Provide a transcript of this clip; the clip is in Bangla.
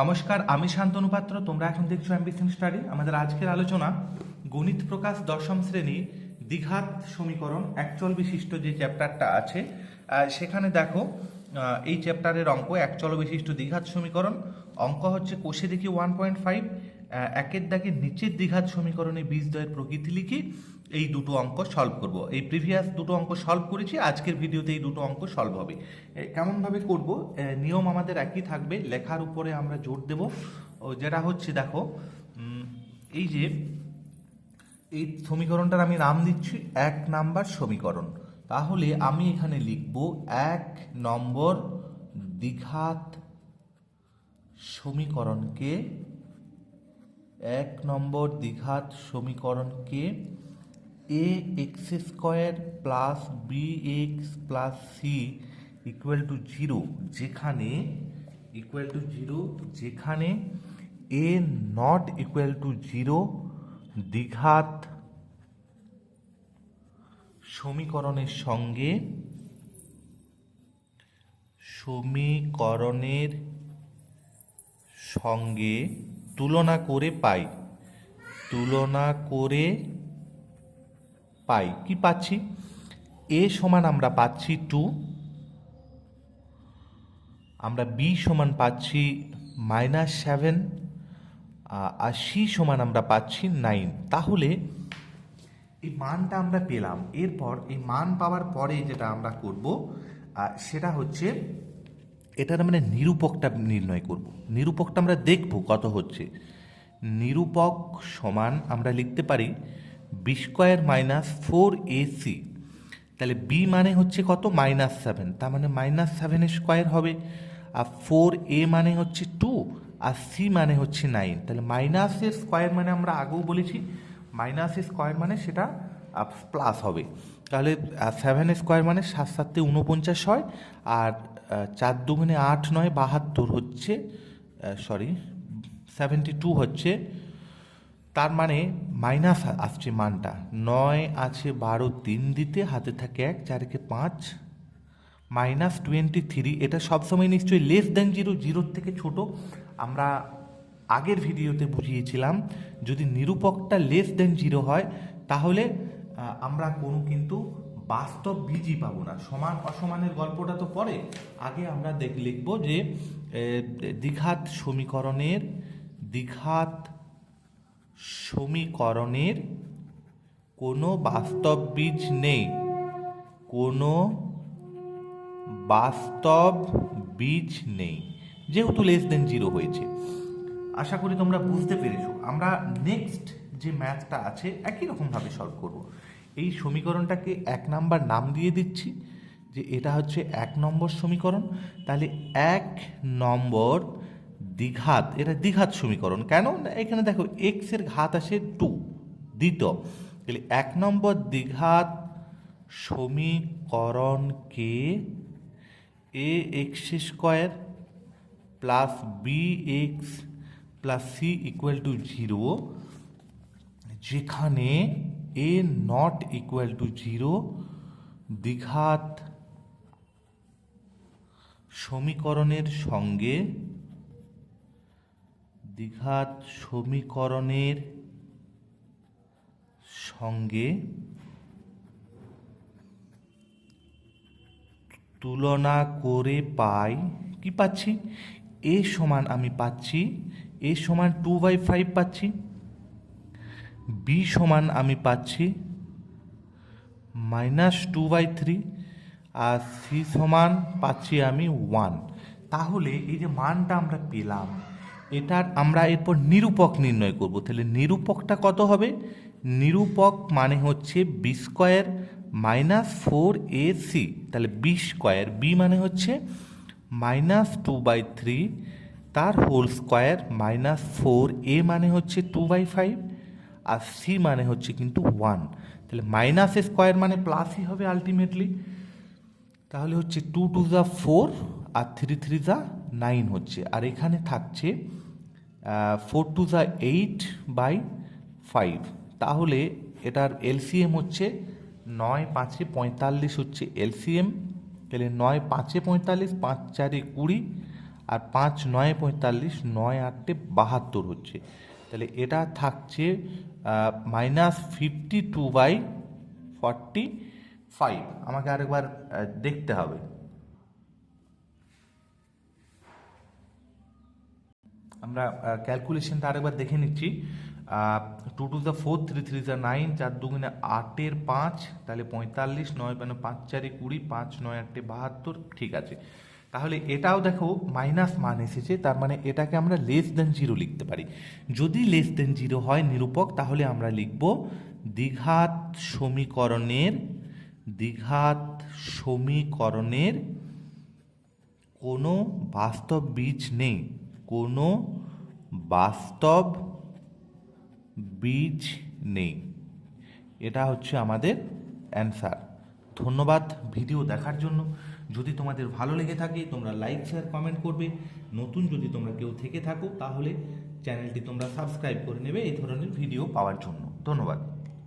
নমস্কার, আমি শান্তনু পাত্র, তোমরা এখন দেখছ অ্যাম্বিশন স্টাডি আমাদের আজকের আলোচনা, গণিত প্রকাশ দশম শ্রেণি, দ্বিঘাত সমীকরণ একচল বিশিষ্ট যে চ্যাপ্টারটা আছে সেখানে দেখো এই চ্যাপ্টারের অঙ্ক একচল বিশিষ্ট দীঘাত সমীকরণ। অঙ্ক হচ্ছে কোষে দেখি ওয়ান পয়েন্ট ফাইভ একের দাগে নিচের দ্বিঘাত সমীকরণে বীজদ্বয়ের প্রকৃতি লিখি এই দুটো অঙ্ক সলভ করব। এই প্রিভিয়াস দুটো অঙ্ক সলভ করেছি, আজকের ভিডিওতে এই দুটো অঙ্ক সলভ হবে। কেমনভাবে করব? নিয়ম আমাদের একই থাকবে, লেখার উপরে আমরা জোর দেব। যেটা হচ্ছে দেখো এই যে এই সমীকরণটার আমি নাম দিচ্ছি, এক নাম্বার সমীকরণ। তাহলে আমি এখানে লিখব এক নম্বর দ্বিঘাত সমীকরণকে এক নম্বর দ্বিঘাত সমীকরণকে a x square plus b x plus c equal to zero যেখানে ইকুয়াল টু জিরো যেখানে a not equal to zero দ্বিঘাত সমীকরণের সঙ্গে সমীকরণের সঙ্গে তুলনা করে পাই। তুলনা করে পাই। কি পাচ্ছি? এ সমান আমরা পাচ্ছি টু। আমরা বি সমান পাচ্ছি মাইনাস সেভেন আর সি সমান আমরা পাচ্ছি নাইন। তাহলে এই মানটা আমরা পেলাম। এরপর এই মান পাওয়ার পরে যেটা আমরা করব সেটা হচ্ছে এটার মানে নিরূপকটা নির্ণয় করব। নিরূপকটা আমরা দেখব কত হচ্ছে। নিরূপক সমান আমরা লিখতে পারি b square minus four a c তাহলে বি মানে হচ্ছে কত? মাইনাস সেভেন তার মানে মাইনাস সেভেনের স্কোয়ার হবে। আর ফোর এ মানে হচ্ছে টু আর সি মানে হচ্ছে নাইন তাহলে মাইনাসের স্কোয়ার মানে আমরা আগেও বলেছি মাইনাসের স্কোয়ার মানে সেটা প্লাস হবে। তাহলে সেভেন স্কোয়ার মানে সাত সাতে উনপঞ্চাশ হয়। আর চার দুগুণে আট নয় বাহাত্তর হচ্ছে সরি সেভেন্টি টু হচ্ছে। তার মানে মাইনাস আসছে মানটা। নয় আছে বারো তিন দিতে, হাতে থাকে এক, চারকে পাঁচ। মাইনাস টোয়েন্টি থ্রি এটা সবসময় নিশ্চয়ই লেস দেন জিরো জিরোর থেকে ছোট। আমরা আগের ভিডিওতে বুঝিয়েছিলাম, যদি নিরূপকটা লেস দেন জিরো হয়, তাহলে আমরা কোনো কিন্তু বাস্তব বীজই পাবো না। সমান অসমানের গল্পটা তো পরে। আগে আমরা দেখ, লিখব যে দ্বিঘাত সমীকরণের দ্বিঘাত সমীকরণের কোনো বাস্তব বীজ নেই। কোনো বাস্তব বীজ নেই। যেহেতু লেস দেন জিরো হয়েছে। আশা করি তোমরা বুঝতে পেরেছ। আমরা নেক্সট যে ম্যাথটা আছে, একই রকমভাবে সলভ করব। এই সমীকরণটাকে এক নাম্বার নাম দিয়ে দিচ্ছি, যে এটা হচ্ছে এক নম্বর সমীকরণ। তাহলে এক নম্বর দ্বিঘাত, এটা দ্বিঘাত সমীকরণ। কেন? এখানে দেখো এক্সের ঘাত আসে টু দ্বিত তাহলে এক নম্বর দ্বিঘাত সমীকরণকে a x square plus b x plus c equal to zero যেখানে a not equal to zero দ্বিঘাত সমীকরণের সঙ্গে দ্বিঘাত সমীকরণের সঙ্গে তুলনা করে পাই, কি পাচ্ছি? এ সমান আমি পাচ্ছি এ সমান টু বাই ফাইভ পাচ্ছি। বি সমান আমি পাচ্ছি মাইনাস টু বাই থ্রি আর সি সমান পাচ্ছি আমি ওয়ান তাহলে এই যে মানটা আমরা পেলাম, এটার আমরা এরপর নিরূপক নির্ণয় করব। তাহলে নিরূপকটা কত হবে? নিরূপক মানে হচ্ছে b square minus four a c তাহলে বি স্কোয়ার বি মানে হচ্ছে মাইনাস টু বাই থ্রি তার whole square minus four a মানে হচ্ছে টু বাই ফাইভ আর সি মানে হচ্ছে কিন্তু ওয়ান তাহলে মাইনাস স্কোয়ার মানে প্লাসই হবে আলটিমেটলি তাহলে হচ্ছে টু টু যা ফোর আর থ্রি থ্রি যা নাইন হচ্ছে। আর এখানে থাকছে ফোর টু যা এইট বাই ফাইভ তাহলে এটার এলসিএম হচ্ছে নয় পাঁচে পঁয়তাল্লিশ হচ্ছে এলসিএম তাহলে নয় পাঁচে পঁয়তাল্লিশ, পাঁচ চারে কুড়ি আর পাঁচ নয় পঁয়তাল্লিশ, নয় আটটে বাহাত্তর হচ্ছে। তাহলে এটা থাকছে minus fifty two by forty five আমাকে আরেকবার দেখতে হবে। আমরা ক্যালকুলেশনটা আরেকবার দেখে নিচ্ছি। Two two the four three three the nine চার দুগুণে আটের পাঁচ, তাহলে পঁয়তাল্লিশ, নয় মানে পাঁচ, চারে, কুড়ি, পাঁচ, নয়, আটে বাহাত্তর, ঠিক আছে। তাহলে এটাও দেখো মাইনাস মান এসেছে, তার মানে এটাকে আমরা লেস দেন জিরো লিখতে পারি। যদি লেস দেন জিরো হয় নিরূপক, তাহলে আমরা লিখব দ্বিঘাত সমীকরণের দ্বিঘাত সমীকরণের কোনো বাস্তব বীজ নেই, কোনো বাস্তব বীজ নেই। এটা হচ্ছে আমাদের অ্যান্সার ধন্যবাদ ভিডিও দেখার জন্য। যদি তোমাদের ভালো লেগে থাকে, তোমরা লাইক শেয়ার কমেন্ট করবে। নতুন যদি তোমরা কেউ থেকে থাকো, তাহলে চ্যানেলটি তোমরা সাবস্ক্রাইব করে নেবে এই ধরনের ভিডিও পাওয়ার জন্য। ধন্যবাদ।